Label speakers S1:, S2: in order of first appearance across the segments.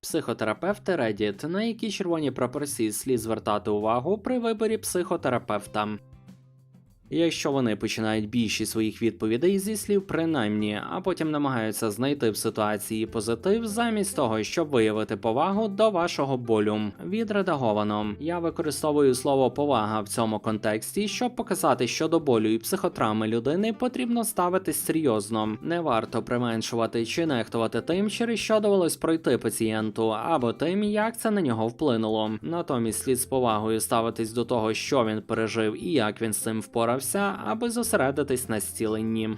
S1: Психотерапевти Reddit, на які червоні прапорці слід звертати увагу при виборі психотерапевта. Якщо вони починають більшість своїх відповідей зі слів принаймні, а потім намагаються знайти в ситуації позитив, замість того, щоб виявити повагу до вашого болю. Відредаговано. Я використовую слово повага в цьому контексті, щоб показати, що до болю і психотравми людини потрібно ставитись серйозно. Не варто применшувати чи нехтувати тим, через що довелось пройти пацієнту, або тим, як це на нього вплинуло. Натомість слід з повагою ставитись до того, що він пережив і як він з цим впорався, аби зосередитись на зціленні.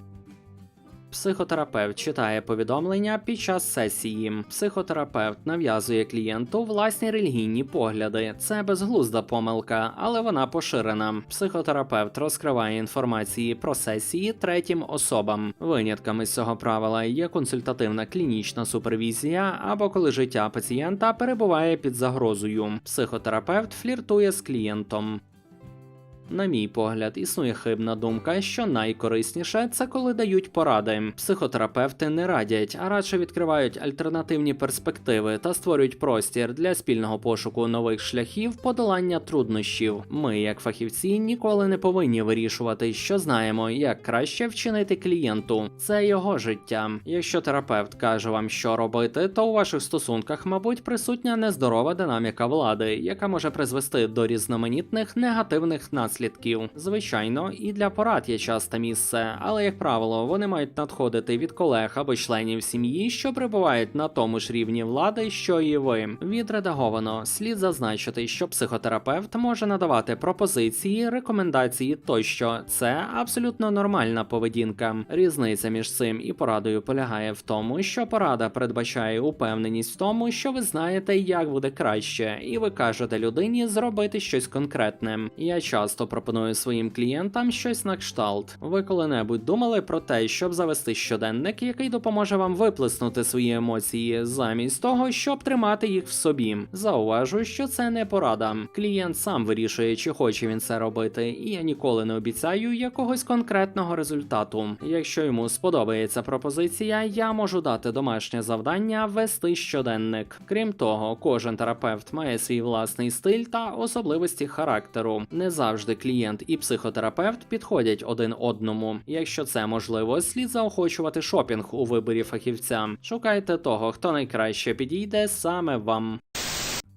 S1: Психотерапевт читає повідомлення під час сесії. Психотерапевт нав'язує клієнту власні релігійні погляди. Це безглузда помилка, але вона поширена. Психотерапевт розкриває інформації про сесії третім особам. Винятками з цього правила є консультативна клінічна супервізія або коли життя пацієнта перебуває під загрозою. Психотерапевт фліртує з клієнтом. На мій погляд, існує хибна думка, що найкорисніше це коли дають поради. Психотерапевти не радять, а радше відкривають альтернативні перспективи та створюють простір для спільного пошуку нових шляхів подолання труднощів. Ми, як фахівці, ніколи не повинні вирішувати, що знаємо, як краще вчинити клієнту. Це його життя. Якщо терапевт каже вам, що робити, то у ваших стосунках, мабуть, присутня нездорова динаміка влади, яка може призвести до різноманітних негативних наслідків. Звичайно, і для порад є часте місце, але як правило, вони мають надходити від колег або членів сім'ї, що перебувають на тому ж рівні влади, що і ви. Відредаговано слід зазначити, що психотерапевт може надавати пропозиції, рекомендації тощо. Це абсолютно нормальна поведінка. Різниця між цим і порадою полягає в тому, що порада передбачає упевненість в тому, що ви знаєте, як буде краще, і ви кажете людині зробити щось конкретне. Я часто пропоную своїм клієнтам щось на кшталт. Ви коли-небудь думали про те, щоб завести щоденник, який допоможе вам виплеснути свої емоції, замість того, щоб тримати їх в собі. Зауважу, що це не порада. Клієнт сам вирішує, чи хоче він це робити, і я ніколи не обіцяю якогось конкретного результату. Якщо йому сподобається пропозиція, я можу дати домашнє завдання вести щоденник. Крім того, кожен терапевт має свій власний стиль та особливості характеру. Не завжди клієнт і психотерапевт підходять один одному. Якщо це можливо, слід заохочувати шопінг у виборі фахівця. Шукайте того, хто найкраще підійде саме вам.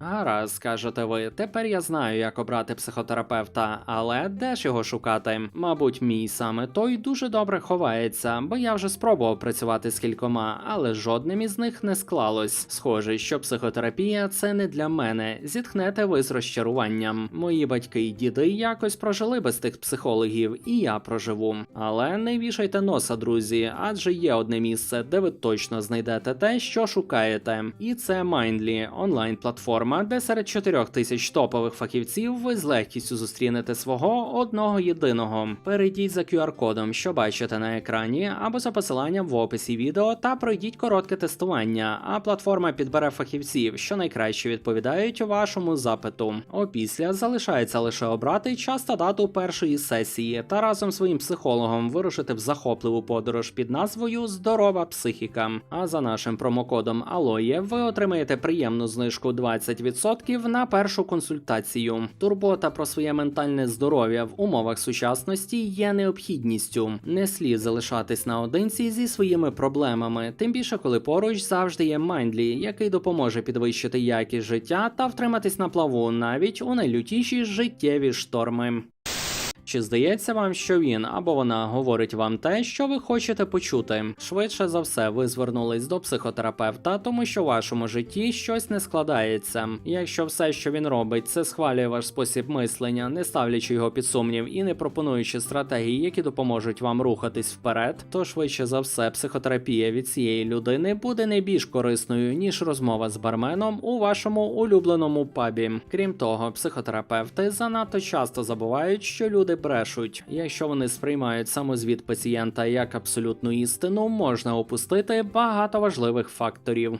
S1: Гаразд, скажете ви, тепер я знаю, як обрати психотерапевта, але де ж його шукати? Мабуть, мій саме той дуже добре ховається, бо я вже спробував працювати з кількома, але жодним із них не склалось. Схоже, що психотерапія це не для мене. Зітхнете ви з розчаруванням. Мої батьки й діди якось прожили без тих психологів, і я проживу. Але не вішайте носа, друзі, адже є одне місце, де ви точно знайдете те, що шукаєте. І це Mindly, онлайн-платформа, де серед 4 тисяч топових фахівців ви з легкістю зустрінете свого одного єдиного. Перейдіть за QR-кодом, що бачите на екрані, або за посиланням в описі відео та пройдіть коротке тестування. А платформа підбере фахівців, що найкраще відповідають вашому запиту. Опісля залишається лише обрати час та дату першої сесії та разом своїм психологом вирушити в захопливу подорож під назвою Здорова психіка. А за нашим промокодом Алоє ви отримаєте приємну знижку 20% на першу консультацію. Турбота про своє ментальне здоров'я в умовах сучасності є необхідністю. Не слід залишатись наодинці зі своїми проблемами, тим більше коли поруч завжди є Майндлі, який допоможе підвищити якість життя та втриматись на плаву навіть у найлютіші життєві шторми. Чи здається вам, що він або вона говорить вам те, що ви хочете почути? Швидше за все, ви звернулись до психотерапевта, тому що в вашому житті щось не складається. Якщо все, що він робить, це схвалює ваш спосіб мислення, не ставлячи його під сумнів і не пропонуючи стратегії, які допоможуть вам рухатись вперед, то швидше за все, психотерапія від цієї людини буде не більш корисною ніж розмова з барменом у вашому улюбленому пабі. Крім того, психотерапевти занадто часто забувають, що люди брешуть. Якщо вони сприймають самозвіт пацієнта як абсолютну істину, можна опустити багато важливих факторів.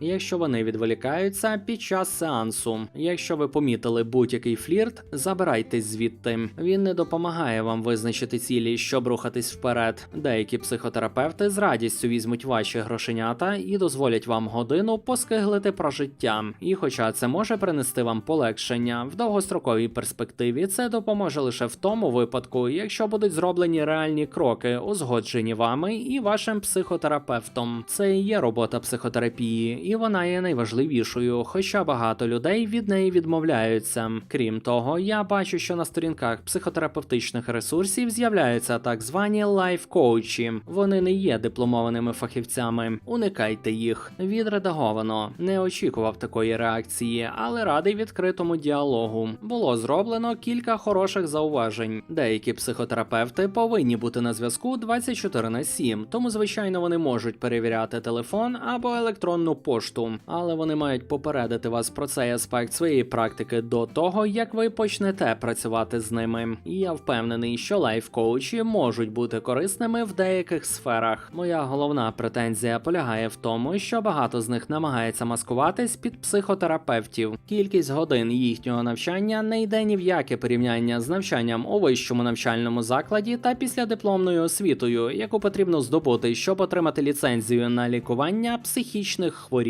S1: Якщо вони відволікаються під час сеансу. Якщо ви помітили будь-який флірт, забирайтесь звідти. Він не допомагає вам визначити цілі, щоб рухатись вперед. Деякі психотерапевти з радістю візьмуть ваші грошенята і дозволять вам годину поскиглити про життя. І хоча це може принести вам полегшення, в довгостроковій перспективі це допоможе лише в тому випадку, якщо будуть зроблені реальні кроки, узгоджені вами і вашим психотерапевтом. Це і є робота психотерапії, і вона є найважливішою, хоча багато людей від неї відмовляються. Крім того, я бачу, що на сторінках психотерапевтичних ресурсів з'являються так звані лайф-коучі. Вони не є дипломованими фахівцями. Уникайте їх. Відредаговано. Не очікував такої реакції, але радий відкритому діалогу. Було зроблено кілька хороших зауважень. Деякі психотерапевти повинні бути на зв'язку 24 на 7, тому звичайно вони можуть перевіряти телефон або електронну пошту, але вони мають попередити вас про цей аспект своєї практики до того, як ви почнете працювати з ними. І я впевнений, що лайф-коучі можуть бути корисними в деяких сферах. Моя головна претензія полягає в тому, що багато з них намагається маскуватись під психотерапевтів. Кількість годин їхнього навчання не йде ні в яке порівняння з навчанням у вищому навчальному закладі та післядипломною освітою, яку потрібно здобути, щоб отримати ліцензію на лікування психічних хворіб.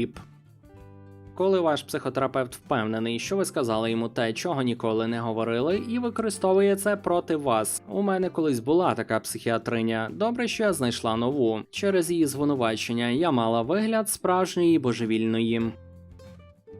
S1: Коли ваш психотерапевт впевнений, що ви сказали йому те, чого ніколи не говорили, і використовує це проти вас. У мене колись була така психіатриня. Добре, що я знайшла нову. Через її звинувачення я мала вигляд справжньої божевільної.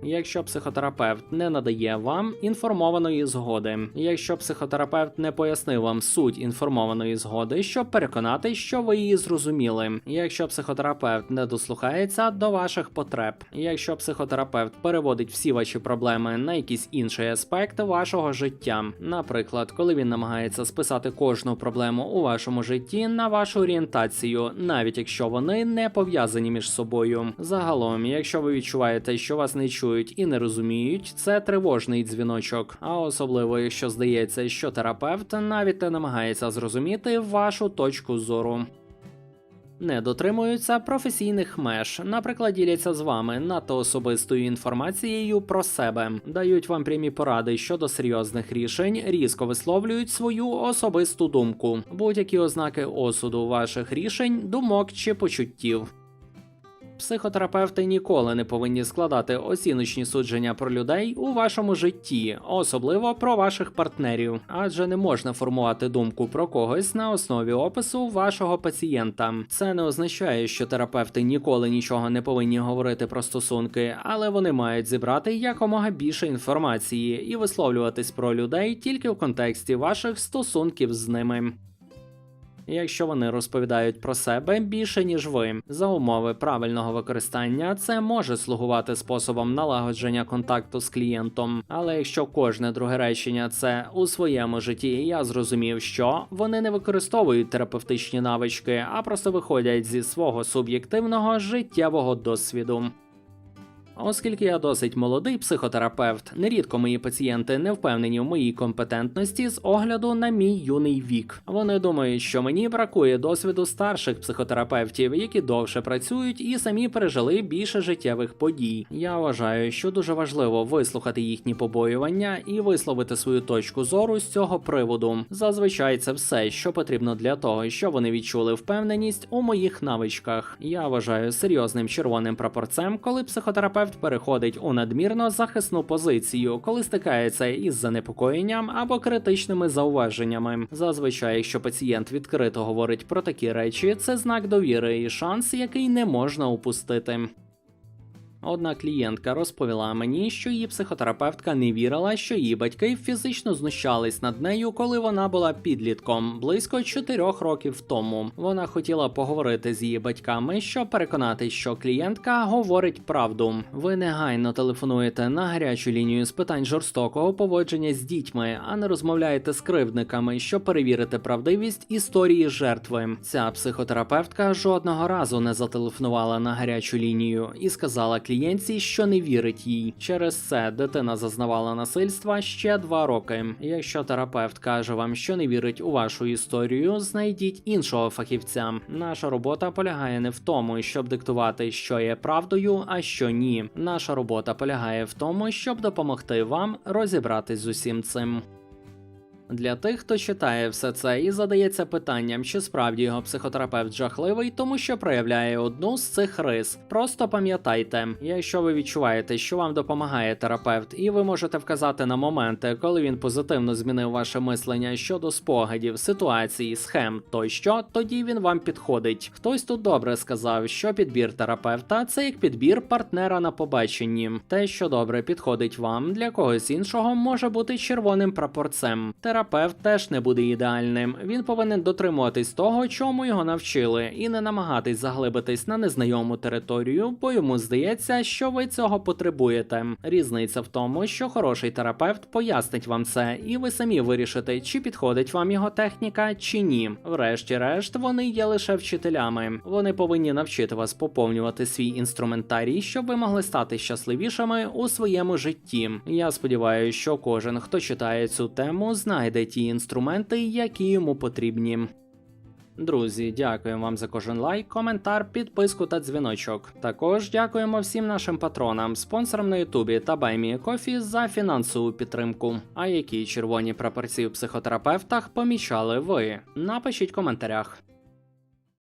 S1: Якщо психотерапевт не надає вам інформованої згоди, якщо психотерапевт не пояснив вам суть інформованої згоди, щоб переконати, що ви її зрозуміли, якщо психотерапевт не дослухається до ваших потреб, якщо психотерапевт переводить всі ваші проблеми на якийсь інший аспект вашого життя, наприклад, коли він намагається списати кожну проблему у вашому житті на вашу орієнтацію, навіть якщо вони не пов'язані між собою. Загалом, якщо ви відчуваєте, що вас не чують і не розуміють, це тривожний дзвіночок. А особливо, якщо здається, що терапевт навіть не намагається зрозуміти вашу точку зору. Не дотримуються професійних меж, наприклад, діляться з вами надто особистою інформацією про себе, дають вам прямі поради щодо серйозних рішень, різко висловлюють свою особисту думку, будь-які ознаки осуду ваших рішень, думок чи почуттів. Психотерапевти ніколи не повинні складати оціночні судження про людей у вашому житті, особливо про ваших партнерів, адже не можна формувати думку про когось на основі опису вашого пацієнта. Це не означає, що терапевти ніколи нічого не повинні говорити про стосунки, але вони мають зібрати якомога більше інформації і висловлюватись про людей тільки в контексті ваших стосунків з ними якщо вони розповідають про себе більше ніж ви. За умови правильного використання це може слугувати способом налагодження контакту з клієнтом. Але якщо кожне друге речення це у своєму житті, я зрозумів, що вони не використовують терапевтичні навички, а просто виходять зі свого суб'єктивного життєвого досвіду. Оскільки я досить молодий психотерапевт, нерідко мої пацієнти не впевнені в моїй компетентності з огляду на мій юний вік. Вони думають, що мені бракує досвіду старших психотерапевтів, які довше працюють і самі пережили більше життєвих подій. Я вважаю, що дуже важливо вислухати їхні побоювання і висловити свою точку зору з цього приводу. Зазвичай це все, що потрібно для того, щоб вони відчули впевненість у моїх навичках. Я вважаю серйозним червоним прапорцем, коли психотерапевт переходить у надмірно захисну позицію, коли стикається із занепокоєнням або критичними зауваженнями. Зазвичай, якщо пацієнт відкрито говорить про такі речі, це знак довіри і шанс, який не можна упустити. Одна клієнтка розповіла мені, що її психотерапевтка не вірила, що її батьки фізично знущались над нею, коли вона була підлітком близько 4 років тому. Вона хотіла поговорити з її батьками, щоб переконати, що клієнтка говорить правду. Ви негайно телефонуєте на гарячу лінію з питань жорстокого поводження з дітьми, а не розмовляєте з кривдниками, щоб перевірити правдивість історії жертви. Ця психотерапевтка жодного разу не зателефонувала на гарячу лінію і сказала клієнтці, що не вірить їй. Через це дитина зазнавала насильства ще два роки. Якщо терапевт каже вам, що не вірить у вашу історію, знайдіть іншого фахівця. Наша робота полягає не в тому, щоб диктувати, що є правдою, а що ні. Наша робота полягає в тому, щоб допомогти вам розібратись з усім цим. Для тих, хто читає все це і задається питанням, чи справді його психотерапевт жахливий, тому що проявляє одну з цих рис. Просто пам'ятайте, якщо ви відчуваєте, що вам допомагає терапевт, і ви можете вказати на моменти, коли він позитивно змінив ваше мислення щодо спогадів, ситуацій, схем тощо, тоді він вам підходить. Хтось тут добре сказав, що підбір терапевта це як підбір партнера на побаченні. Те, що добре підходить вам, для когось іншого може бути червоним прапорцем. Теж не буде ідеальним. Він повинен дотримуватись того, чому його навчили, і не намагатись заглибитись на незнайому територію, бо йому здається, що ви цього потребуєте. Різниця в тому, що хороший терапевт пояснить вам це, і ви самі вирішите, чи підходить вам його техніка, чи ні. Врешті-решт, вони є лише вчителями. Вони повинні навчити вас поповнювати свій інструментарій, щоб ви могли стати щасливішими у своєму житті. Я сподіваюся, що кожен, хто читає цю тему, знайде ті інструменти, які йому потрібні. Друзі, дякуємо вам за кожен лайк, коментар, підписку та дзвіночок. Також дякуємо всім нашим патронам, спонсорам на Ютубі та Кофі за фінансову підтримку. А які червоні прапорці у психотерапевтах помічали ви? Напишіть в коментарях.